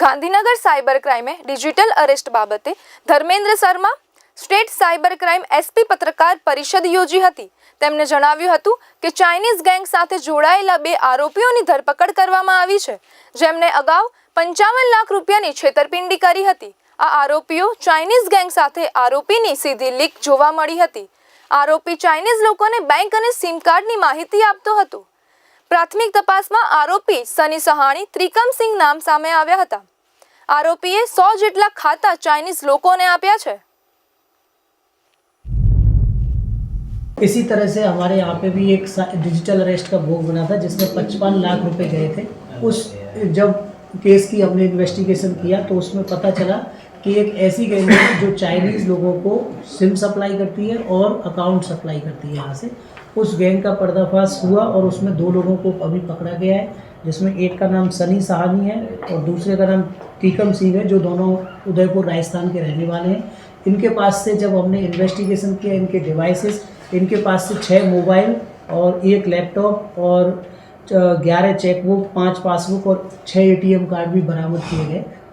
Gandhinagar cyber ક્રાઇમે digital arrest બાબતે Dharmendra Sharma, state cyber crime SP પત્રકાર પરિષદ યોજી હતી. તેમણે જણાવ્યું હતું કે ચાઇનીઝ ગેંગ સાથે જોડાયેલા બે આરોપીઓની ધરપકડ કરવામાં આવી છે. જેમણે અગાઉ પંચાવન લાખ રૂપિયાની છેતરપિંડી કરી હતી. આ આરોપીઓ ચાઇનીઝ ગેંગ સાથે આરોપીની સીધી લીક જોવા મળી હતી. આરોપી ચાઇનીઝ લોકોને બેંક અને સિમ કાર્ડની માહિતી આપતો હતો. પ્રાથમિક તપાસમાં આરોપી સની સહાણી ત્રિકમસિંહ નામ સામે આવ્યા હતા આરોપીએ સો જેટલા ખાતા ચાઇનીઝ લોકોને આપ્યા છે इसी तरह से हमारे यहाँ पे भी एक सा- डिजिटल अरेस्ट का भोग बना था जिसमें पचपन लाख रुपए गए थे उस जब केस की हमने इन्वेस्टिगेशन किया तो उसमें पता चला कि एक ऐसी गैंग है जो चाइनीज़ लोगों को सिम सप्लाई करती है और अकाउंट सप्लाई करती है यहाँ से। उस गैंग का पर्दाफाश हुआ और उसमें दो लोगों को अभी पकड़ा गया है, जिसमें एक का नाम सनी सहानी है और दूसरे का नाम टीकम सिंह है, जो दोनों उदयपुर, राजस्थान के रहने वाले हैं। इनके पास से जब हमने इन्वेस्टिगेशन किया इनके डिवाइसेस इनके पास से छः मोबाइल और एक लैपटॉप और ग्यारह चेकबुक पाँच पासबुक और छः एटीएम कार्ड भी बरामद किए गए।